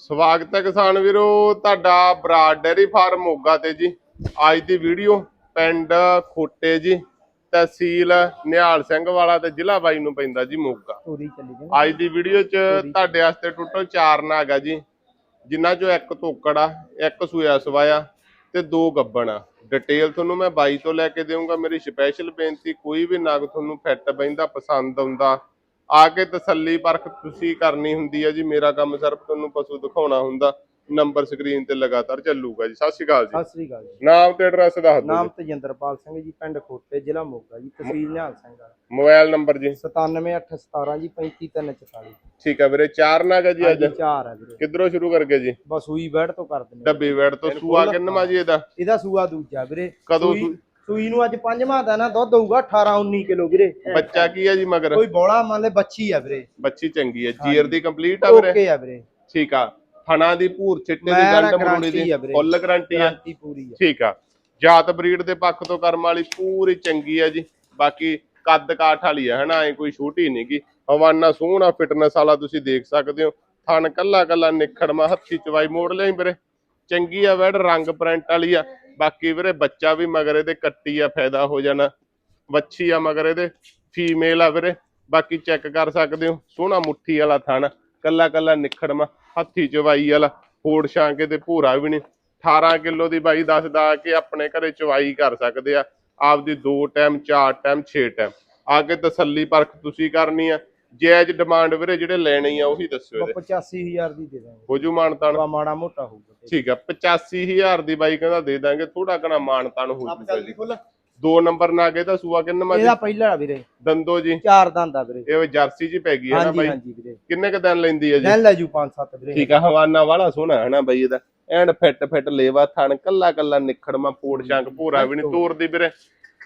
ਸਵਾਗਤ ਹੈ ਕਿਸਾਨ ਵੀਰੋ ਤੁਹਾਡਾ ਬਰਾਡ ਡੈਰੀ ਫਾਰਮ ਮੋਗਾ ਤੇ ਜੀ। ਅੱਜ ਦੀ ਵੀਡੀਓ ਪਿੰਡ ਖੋਟੇ ਜੀ ਤਹਿਸੀਲ ਨਿਹਾਲ ਸਿੰਘ ਵਾਲਾ ਤੇ ਜ਼ਿਲ੍ਹਾ ਬਾਈ ਨੂੰ ਪੈਂਦਾ ਜੀ ਮੋਗਾ। ਪੂਰੀ ਚੱਲੀ ਗਈ ਅੱਜ ਦੀ ਵੀਡੀਓ 'ਚ ਤੁਹਾਡੇ ਵਾਸਤੇ ਟੋਟਲ 4 ਨਾਗ ਆ ਜੀ ਜਿਨ੍ਹਾਂ 'ਚੋਂ ਇੱਕ ਤੋਕੜ ਆ ਇੱਕ ਸੂਆ ਸਵਾਇਆ ਤੇ ਦੋ ਗੱਬਣ ਆ। ਡਿਟੇਲ ਤੁਹਾਨੂੰ ਮੈਂ ਬਾਈ ਤੋਂ ਲੈ ਕੇ ਦੇਵਾਂਗਾ ਮੇਰੀ ਸਪੈਸ਼ਲ ਬੇਨਤੀ ਕੋਈ ਵੀ ਨਾਗ ਤੁਹਾਨੂੰ ਫਿੱਟ ਬੈਂਦਾ ਪਸੰਦ ਆਉਂਦਾ ਆ ਕੇ ਤਸੱਲੀ ਪਰਖ ਤੁਸੀਂ ਕਰਨੀ ਹੁੰਦੀ ਹੈ ਜੀ ਮੇਰਾ ਕੰਮ ਸਿਰਫ ਤੁਹਾਨੂੰ ਪਸ਼ੂ ਦਿਖਾਉਣਾ ਹੁੰਦਾ ਨੰਬਰ ਸਕਰੀਨ ਤੇ ਲਗਾਤਾਰ ਚੱਲੂਗਾ ਜੀ। ਸਤਿ ਸ਼੍ਰੀ ਅਕਾਲ ਜੀ। ਸਤਿ ਸ੍ਰੀ ਅਕਾਲ ਜੀ। ਨਾਮ ਤੇ ਐਡਰੈਸ ਦੱਸ ਦਿਓ ਨਾਮ ਤੇਜਿੰਦਰਪਾਲ ਸਿੰਘ ਜੀ ਪਿੰਡ ਖੋਤੇ ਜ਼ਿਲ੍ਹਾ ਮੋਗਾ ਜੀ ਤਹਿਸੀਲ ਨਿਹਾਲ ਸਿੰਘ ਆ ਮੋਬਾਈਲ ਨੰਬਰ ਜੀ। 97817 ਜੀ 35344 ਠੀਕ ਹੈ ਵੀਰੇ ਚਾਰ ਨਾਗ ਜੀ ਅੱਜ? ਚਾਰ ਹੈ ਵੀਰੇ। ਕਿੱਧਰੋਂ ਸ਼ੁਰੂ ਕਰਕੇ ਜੀ? ਬਸ ਸੂਈ ਬੈਠ ਤੋਂ ਕਰ ਦਿੰਦੇ ਡੱਬੀ ਵੈੜ ਤੋਂ ਸੂਆ ਕਿੰਨਵਾ ਜੀ ਇਹਦਾ? ਇਹਦਾ ਸੂਆ ਦੂਜਾ ਵੀਰੇ। ਕਦੋਂ ਸੂਈ- ਸੂਈ ਨੂੰ ਅੱਜ ਪੰਜਵਾਂ ਦਾ ਨਾ ਦੁੱਧ ਹੋਊਗਾ 18 19 ਕਿਲੋ ਵੀਰੇ। ਬੱਚਾ ਕੀ ਹੈ ਜੀ ਮਗਰ? ਕੋਈ ਬੋਲਾ ਮੰਨ ਲੈ ਬੱਚੀ ਆ ਵੀਰੇ। ਬੱਚੀ ਚੰਗੀ ਹੈ। ਜੀਰ ਦੀ ਕੰਪਲੀਟ ਆ ਵੀਰੇ? ਓਕੇ ਆ ਵੀਰੇ। ਠੀਕ ਆ। ਥਣਾ ਦੀ ਭੂਰ ਚਿੱਟੇ ਦੀ ਗੰਢ ਮਰੂਣੀ ਦੀ। ਫੁੱਲ ਗਰੰਟੀ ਆ। ਗਾਰੰਟੀ ਪੂਰੀ ਆ। ਠੀਕ ਆ। ਜਾਤ ਬਰੀਡ ਦੇ ਪੱਖ ਤੋਂ ਕਰਮ ਵਾਲੀ ਪੂਰੀ ਚੰਗੀ ਆ ਜੀ। ਬਾਕੀ ਕੱਦ ਕਾਠ ਵਾਲੀ ਆ ਹਨਾ? ਐ ਕੋਈ ਛੋਟੀ ਨਹੀਂਗੀ ਹਵਾਨਾ ਸੋਹਣਾ ਫਿਟਨੈਸ ਵਾਲਾ ਤੁਸੀਂ ਦੇਖ ਸਕਦੇ ਹੋ। ਥਣ ਕੱਲਾ ਕੱਲਾ ਨਿਖੜਮਾ ਹੱਥੀ ਚਵਾਈ ਮੋੜ ਲਈ ਵੀਰੇ। ਚੰਗੀ ਆ ਵੈੜ ਰੰਗ ਪ੍ਰਿੰਟ ਵਾਲੀ ਆ। ਬਾਕੀ ਵੀਰੇ ਬੱਚਾ ਵੀ ਮਗਰ ਇਹਦੇ ਕੱਟੀ ਆ, ਫਾਇਦਾ ਹੋ ਜਾਣਾ। ਵੱਛੀ ਆ ਮਗਰ ਇਹਦੇ ਫੀਮੇਲ ਆ ਵੀਰੇ। ਬਾਕੀ ਚੈੱਕ ਕਰ ਸਕਦੇ ਹੋ, ਸੋਹਣਾ ਮੁੱਠੀ ਵਾਲਾ ਥਣ, ਕੱਲਾ ਕੱਲਾ ਨਿਖੜਮਾ, ਹੱਥੀ ਚਵਾਈ ਵਾਲਾ ਫੋੜ ਛਾਂਕੇ ਤੇ ਭੂਰਾ ਵੀ ਨਹੀਂ। 18 ਕਿਲੋ ਦੀ ਬਾਈ ਦੱਸਦਾ ਕਿ ਆਪਣੇ ਘਰੇ ਚਵਾਈ ਕਰ ਸਕਦੇ ਆ। ਆਪਦੀ ਦੋ ਟਾਈਮ ਚਾਰ ਟਾਈਮ ਛੇ ਟਾਈਮ ਆ ਕੇ ਤਸੱਲੀ ਪਰਖ ਤੁਸੀਂ ਕਰਨੀ ਆ। ਜਾਇਜ਼ ਡਿਮਾਂਡ ਵੀਰੇ ਜਿਹੜੇ ਲੈਣੀ ਆ ਉਹੀ ਦੱਸਿਓ ਇਹਦੇ। 85000 ਦੀ ਦੇ ਦਾਂਗੇ। ਹੋ ਜੂ ਮਾਨਤਾਨ? ਬਾ ਮਾੜਾ ਮੋਟਾ ਹੋਊਗਾ। ਠੀਕ ਆ 85000 ਦੀ ਬਾਈ ਕਹਿੰਦਾ ਦੇ ਦਾਂਗੇ ਥੋੜਾ ਕਣਾ ਮਾਨਤਾਨ ਹੋ ਜੀ ਦੋ ਨੰਬਰ ਨਾ ਗਏ ਤਾਂ ਸੂਆ ਕਿੰਨਾ ਮਾ ਇਹਦਾ ਪਹਿਲਾ ਵੀਰੇ। ਦੰਦੋ ਜੀ। ਚਾਰ ਦੰਦ ਆ ਵੀਰੇ। ਇਹ ਜਰਸੀ ਜੀ ਪੈ ਗਈ ਹੈ ਨਾ ਬਾਈ? ਹਾਂਜੀ ਵੀਰੇ। ਕਿੰਨੇ ਕ ਦਿਨ ਲੈਂਦੀ ਹੈ ਜੀ? ਲੈਣ ਲੈ ਜੂ 5-7 ਵੀਰੇ। ਠੀਕ ਆ ਹਵਾਨਾ ਵਾਲਾ ਸੋਹਣਾ ਹੈ ਨਾ ਬਾਈ ਇਹਦਾ। ਐਂਡ ਫਿੱਟ ਫਿੱਟ ਲੇਵਾ ਥਣ ਕੱਲਾ ਕੱਲਾ ਨਿਖੜਮਾ ਫੋੜ ਸ਼ੰਕ ਭੂਰਾ ਵੀ ਨਹੀਂ ਤੋਰਦੀ ਵੀਰੇ।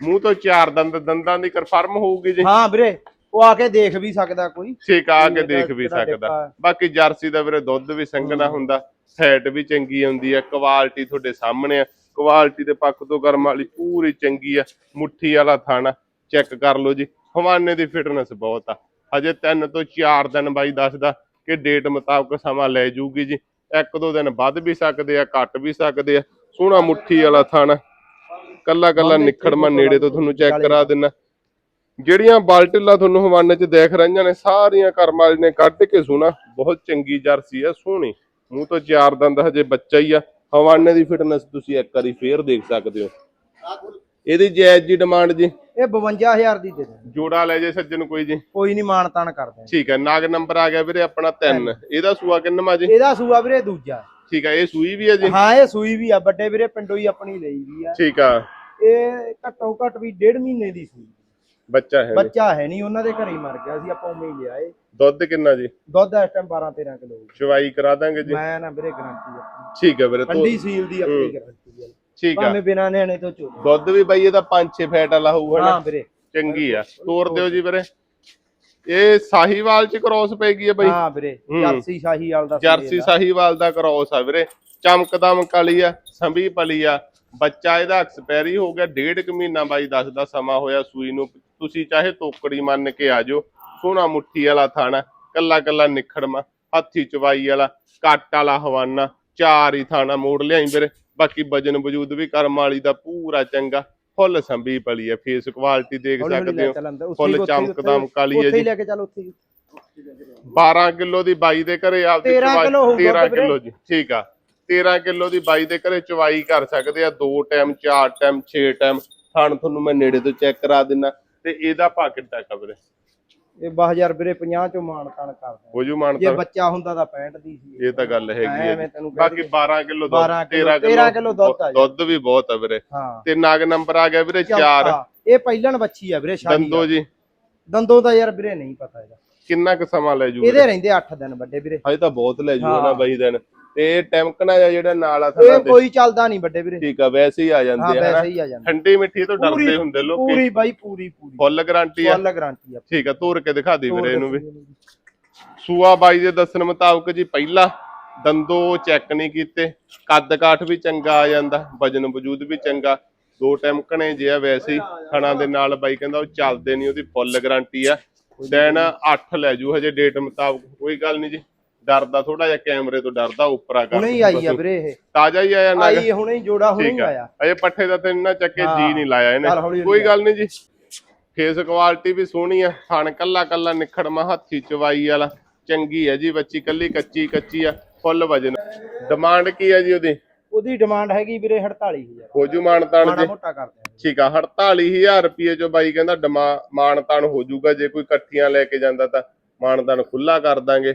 ਮੂੰਹ ਤੋਂ ਚਾਰ ਦੰਦ ਦੰਦਾਂ ਦੀ ਕਨਫਰਮ ਹੋਊਗੀ ਜੀ। ਹਾਂ ਵੀਰੇ ਉਹ ਆ ਕੇ ਦੇਖ ਵੀ ਸਕਦਾ ਕੋਈ। ਠੀਕ ਆ ਕੇ ਦੇਖ ਵੀ ਸਕਦਾ। ਬਾਕੀ ਜਰਸੀ ਦਾ ਵੀਰੇ ਦੁੱਧ ਵੀ ਸੰਘਣਾ ਹੁੰਦਾ ਫੈਟ ਵੀ ਚੰਗੀ ਆਉਂਦੀ ਆ ਕੁਆਲਿਟੀ ਤੁਹਾਡੇ ਸਾਹਮਣੇ ਆ। ਕੁਆਲਿਟੀ ਦੇ ਪੱਖ ਤੋਂ ਕਰਮ ਵਾਲੀ ਪੂਰੀ ਚੰਗੀ ਆ ਮੁੱਠੀ ਵਾਲਾ ਥਾਣਾ ਚੈੱਕ ਕਰ ਲਓ ਜੀ। ਹਵਾਨੇ ਦੀ ਫਿਟਨੈਸ ਬਹੁਤ ਆ। ਹਜੇ 3 ਤੋਂ 4 ਦਿਨ ਬਾਈ ਦੱਸਦਾ ਕਿ ਡੇਟ ਮੁਤਾਬਕ ਸਮਾਂ ਲੈ ਜਾਊਗੀ ਜੀ। ਇੱਕ ਦੋ ਦਿਨ ਵੱਧ ਵੀ ਸਕਦੇ ਆ ਘੱਟ ਵੀ ਸਕਦੇ ਆ। ਸੋਹਣਾ ਮੁੱਠੀ ਵਾਲਾ ਥਾਣਾ। ਕੱਲਾ ਕੱਲਾ ਨਿਖੜਮਾ ਨੇੜੇ ਤੋਂ ਤੁਹਾਨੂੰ ਚੈੱਕ ਕਰਾ ਦਿੰਨਾ। ਜਿਹੜੀਆਂ ਬਾਲਟਿਲਾ ਤੁਹਾਨੂੰ ਹਵਾਨੇ 'ਚ ਦੇਖ ਰਹੀਆਂ ਨੇ ਸਾਰੀਆਂ ਕਰਮ ਵਾਲੀ ਨੇ ਕੱਢ ਕੇ ਸੁਣਾ। ਬਹੁਤ ਚੰਗੀ ਜਰਸੀ ਆ ਸੋਹਣੀ। ਮੂੰਹ ਤੋਂ ਚਾਰ ਦੰਦ ਹਜੇ ਬੱਚਾ ਹੀ ਆ। ਹਵਾਨੇ ਦੀ ਫਿਟਨੈਸ ਤੁਸੀਂ ਇੱਕ ਵਾਰੀ ਫੇਰ ਦੇਖ ਸਕਦੇ ਹੋ। ਇਹਦੀ ਜਾਇਜ਼ ਜੀ ਡਿਮਾਂਡ ਜੀ? ਇਹ 52000 ਦੀ ਦੇ ਦੇ ਜੋੜਾ ਲੈ ਜੇ ਸੱਜਣ ਕੋਈ ਜੀ। ਕੋਈ ਨਹੀਂ ਮਾਣ ਤਾਣ ਕਰਦੇ ਠੀਕ ਹੈ ਨਾਗ ਨੰਬਰ ਆ ਗਿਆ ਵੀਰੇ ਆਪਣਾ 3 ਇਹਦਾ ਸੂਆ ਕਿੰਨਵਾ ਜੀ? ਇਹਦਾ ਸੂਆ ਵੀਰੇ ਦੂਜਾ। ਠੀਕ ਹੈ ਇਹ ਸੂਈ ਵੀ ਹੈ ਜੀ? ਹਾਂ ਇਹ ਸੂਈ ਵੀ ਆ ਵੱਡੇ ਵੀਰੇ ਪਿੰਡੋਂ ਹੀ ਆਪਣੀ ਲਈ ਵੀ ਆ। ਠੀਕ ਆ। ਇਹ ਘੱਟੋ ਘੱਟ ਵੀ ਡੇਢ ਮਹੀਨੇ ਦੀ ਸੂਈ। ਬੱਚਾ ਹੈ। ਬੱਚਾ ਹੈ ਨਹੀਂ ਉਹਨਾਂ ਦੇ ਘਰੇ ਹੀ ਮਰ ਗਿਆ ਸੀ ਆਪਾਂ ਉਵੇਂ ਹੀ ਲਿਆਏ। ਦੁੱਧ ਕਿੰਨਾ ਜੀ? ਦੁੱਧ ਇਸ ਟਾਈਮ 12 13 ਕਿਲੋ ਚਵਾਈ ਕਰਾ ਦਾਂਗੇ ਜੀ? ਮੈਂ ਨਾ ਵੀਰੇ ਗਰੰਟੀ ਆਪਣੀ। ਠੀਕ ਹੈ ਵੀਰੇ ਤੋ- ਠੰਡੀ ਸੀਲ ਦੀ ਆਪਣੀ ਗਰੰਟੀ ਹੈ ਠੀਕ ਆ। ਭਾਵੇਂ ਬਿਨਾਂ ਨਿਆਣੇ ਤੋਂ ਚੋ ਦੁੱਧ ਵੀ ਬਾਈ ਇਹਦਾ 5-6 ਫੈਟ ਵਾਲਾ ਹੋਊਗਾ ਨਾ ਹਾਂ ਵੀਰੇ। ਚੰਗੀ ਆ। ਤੋਰ ਦਿਓ ਜੀ ਵੀਰੇ। ਇਹ ਸਾਹੀਵਾਲ ਚ ਕ੍ਰੋਸ ਪੈ ਗਈ ਹੈ ਬਾਈ। ਹਾਂ ਵੀਰੇ ਹੂੰ। ਜਰਸੀ ਸ਼ਾਹੀ ਵਾਲ ਦਾ ਜਰਸੀ ਸਾਹੀਵਾਲ ਦਾ ਕ੍ਰੋਸ ਆ ਵੀਰੇ। ਚਮਕਦਮ ਕਾਲੀ ਆ ਸੰਭੀ ਪਲੀ ਆ। ਬੱਚਾ ਇਹਦਾ ਐਕਸਪਾਇਰੀ ਹੋ ਗਿਆ ਡੇਢ ਕੁ ਮਹੀਨਾ ਬਾਈ ਦੱਸਦਾ ਸਮਾਂ ਹੋਇਆ ਸੂਈ ਨੂੰ। ਤੁਸੀਂ ਚਾਹੇ ਤੋਕੜੀ ਮੰਨ ਕੇ ਆ ਜਾਓ ਸੋਹਣਾ ਮੁੱਠੀ ਵਾਲਾ ਥਾਣਾ ਕੱਲਾ ਕੱਲਾ ਨਿਖੜਮਾ ਹੱਥੀ ਚਵਾਈ ਵਾਲਾ ਕੱਟ ਵਾਲਾ ਹਵਾਨਾ ਚਾਰ ਹੀ ਥਾਣਾ ਮੋੜ ਲਿਆਈ ਵੀਰੇ। ਬਾਕੀ ਵਜਨ ਵਜੂਦ ਵੀ ਕਰਮ ਵਾਲੀ ਦਾ ਪੂਰਾ ਚੰਗਾ। ਫੁੱਲ ਸੰਭੀ ਪਲੀ ਆ ਫੇਸ ਕੁਆਲਿਟੀ ਦੇਖ ਸਕਦੇ ਹੋ। ਫੁੱਲ ਉੱਥੇ ਹੀ- ਚਮਕਦਮ ਕਾਲੀ ਹੈ ਉੱਥੇ ਹੀ ਜੀ। ਲੈ ਕੇ ਚੱਲ ਉੱਥੇ ਹੀ। 12 ਕਿਲੋ ਦੀ ਬਾਈ ਦੇ ਘਰੇ ਆਪਦੀ 13 ਚਵਾਈ ਕਿੱਲੋ ਹੋਊਗਾ 13 ਵੀਰੇ। ਕਿਲੋ ਜੀ। ਠੀਕ ਆ। 13 ਕਿਲੋ ਦੀ ਬਾਈ ਦੇ ਘਰੇ ਚਵਾਈ ਕਰ ਸਕਦੇ ਆ ਦੋ ਟਾਈਮ ਚਾਰ ਟਾਈਮ 6 ਟਾਈਮ ਥਣ ਤੁਹਾਨੂੰ ਮੈਂ ਨੇੜੇ ਤੋਂ ਚੈੱਕ ਕਰਾ ਦਿੰਨਾ ਤੇ ਇਹਦਾ ਭਾ ਕਿੱਡਾ ਕਬਰੇ ਇਹ 12000 ਵੀਰੇ 50 ਚੋਂ ਮਾਣ ਤਾਣ ਕਰਦਾ ਹੋ ਜੂ ਜੇ ਮਾਨਤਾ ਬੱਚਾ ਹੁੰਦਾ ਤਾਂ 65 ਦੀ ਸੀ। ਇਹ ਤਾਂ ਗੱਲ ਹੈਗੀ ਹੈ ਜੀ। ਤੈਨੂੰ ਬਾਕੀ 12 ਕਿਲੋ ਦੁੱਧ 12 ਕਿੱਲੋ, 13 13 ਕਿੱਲੋ ਦੁੱਧ ਆ ਜੀ। ਦੁੱਧ ਵੀ ਬਹੁਤ ਆ ਵੀਰੇ। ਹਾਂ। ਤੇ ਨਾਗ ਨੰਬਰ ਆ ਗਿਆ ਵੀਰੇ 4 ਚੌਥਾ। ਇਹ ਪਹਿਲਣ ਬੱਚੀ ਆ ਵੀਰੇ ਸ਼ਾਹੀ ਦੰਦੋ ਜੀ। ਦੰਦੋਂ ਦਾ ਯਾਰ ਵੀਰੇ ਨਹੀਂ ਪਤਾ ਇਹਦਾ ਕਿੰਨਾ ਕੁ ਸਮਾਂ ਲੈ ਜੂ ਇਹਦੇ ਰਹਿੰਦੇ 8 ਦਿਨ ਵੱਡੇ ਵੀਰੇ। ਹਜੇ ਤਾਂ ਬਹੁਤ ਲੈ ਜੂ ਨਾ। ਬਾਈ ਦਿਨ। ਤੇ ਟੈਂਕਣਾ ਜਿਹਾ ਜਿਹੜਾ ਨਾਲ ਆ ਥੜਾ ਇਹ ਕੋਈ ਚੱਲਦਾ ਨਹੀਂ ਵੱਡੇ ਵੀਰੇ। ਠੀਕ ਆ ਵੈਸੇ ਹੀ ਆ ਹਾਂ ਜਾਂਦੇ ਆ ਹਨਾ? ਵੈਸੇ ਹੀ ਆ ਜਾਂਦਾ। ਠੰਡੀ ਮਿੱਠੀ ਤੋਂ ਡਰਦੇ ਹੁੰਦੇ ਲੋਕੀ। ਪੂਰੀ ਬਾਈ ਪੂਰੀ ਪੂਰੀ। ਫੁੱਲ ਗਾਰੰਟੀ ਆ। ਫੁੱਲ ਗਾਰੰਟੀ ਆ। ਠੀਕ ਆ ਤੋਰ ਕੇ ਦਿਖਾ ਦੇ ਵੀਰੇ ਇਹਨੂੰ ਵੀ। ਸੂਆ ਬਾਈ ਦੇ ਦੱਸਣ ਮੁਤਾਬਕ ਜੀ ਪਹਿਲਾ ਦੰਦੋ ਚੈੱਕ ਨਹੀਂ ਕੀਤੇ। ਕੱਦ ਕਾਠ ਵੀ ਚੰਗਾ ਆ ਜਾਂਦਾ ਵਜਨ ਵਜੂਦ ਵੀ ਚੰਗਾ। ਦੋ ਟਾਈਮ ਕਣੇ ਜੇ ਆ ਵੈਸੇ ਹੀ ਥਣਾ ਦੇ ਨਾਲ ਬਾਈ ਕਹਿੰਦਾ ਉਹ ਚੱਲਦੇ ਨਹੀਂ ਉਹਦੀ ਫੁੱਲ ਗਾਰੰਟੀ ਆ। ਦਿਨ 8 ਲੈ ਜੂ ਹਜੇ ਡੇਟ ਮੁਤਾਬਕ ਕੋਈ ਗੱਲ ਨਹੀਂ ਜੀ। ਡਰਦਾ ਥੋੜਾ ਜਿਹਾ ਕੈਮਰੇ ਤੋਂ ਡਰਦਾ ਉੱਪਰਾ ਕਰ ਹੁਣੇ ਹੀ ਆਈ ਆ ਵੀਰੇ ਇਹ। ਤਾਜ਼ਾ ਹੀ ਆਇਆ ਨਗ। ਆਈ ਹੁਣੇ ਹੀ ਜੋੜਾ ਹੁਣੇ ਹੀ ਆ। ਆਇਆ। ਅਜੇ ਪੱਠੇ ਦਾ ਤੈਨੂੰ ਨਾ ਚੱਕੇ। ਜੀ ਨਹੀਂ ਲਾਇਆ ਇਹਨੇ। ਕੋਈ ਗੱਲ ਨਹੀਂ ਜੀ। ਫੇਸ ਕੁਆਲਿਟੀ ਵੀ ਸੋਹਣੀ ਆ। ਥਣ ਕੱਲਾ ਕੱਲਾ ਨਿਖੜਮਾ ਹੱਥੀ ਚਵਾਈ ਵਾਲਾ। ਚੰਗੀ ਹੈ ਜੀ ਬੱਚੀ ਕੱਲੀ ਕੱਚੀ ਕੱਚੀ ਆ। ਫੁੱਲ ਵਜਨ। ਡਿਮਾਂਡ ਕੀ ਹੈ ਜੀ ਉਹਦੀ? ਉਹਦੀ ਡਿਮਾਂਡ ਹੈਗੀ ਵੀਰੇ 48000 ਹੋਜੂ ਮਾਨਤਾਨ ਜੀ ਮੋਟਾ ਕਰਦੇ ਆ ਠੀਕ ਆ 48000 ਰੁਪਏ ਚੋਂ ਬਾਈ ਕਹਿੰਦਾ ਮਾਨਤਾਨ ਹੋ ਜਾਊਗਾ ਜੇ ਕੋਈ ਇਕੱਠੀਆਂ ਲੈ ਕੇ ਜਾਂਦਾ ਤਾਂ ਮਾਨਤਾਨ ਖੁੱਲਾ ਕਰ ਦਾਂਗੇ।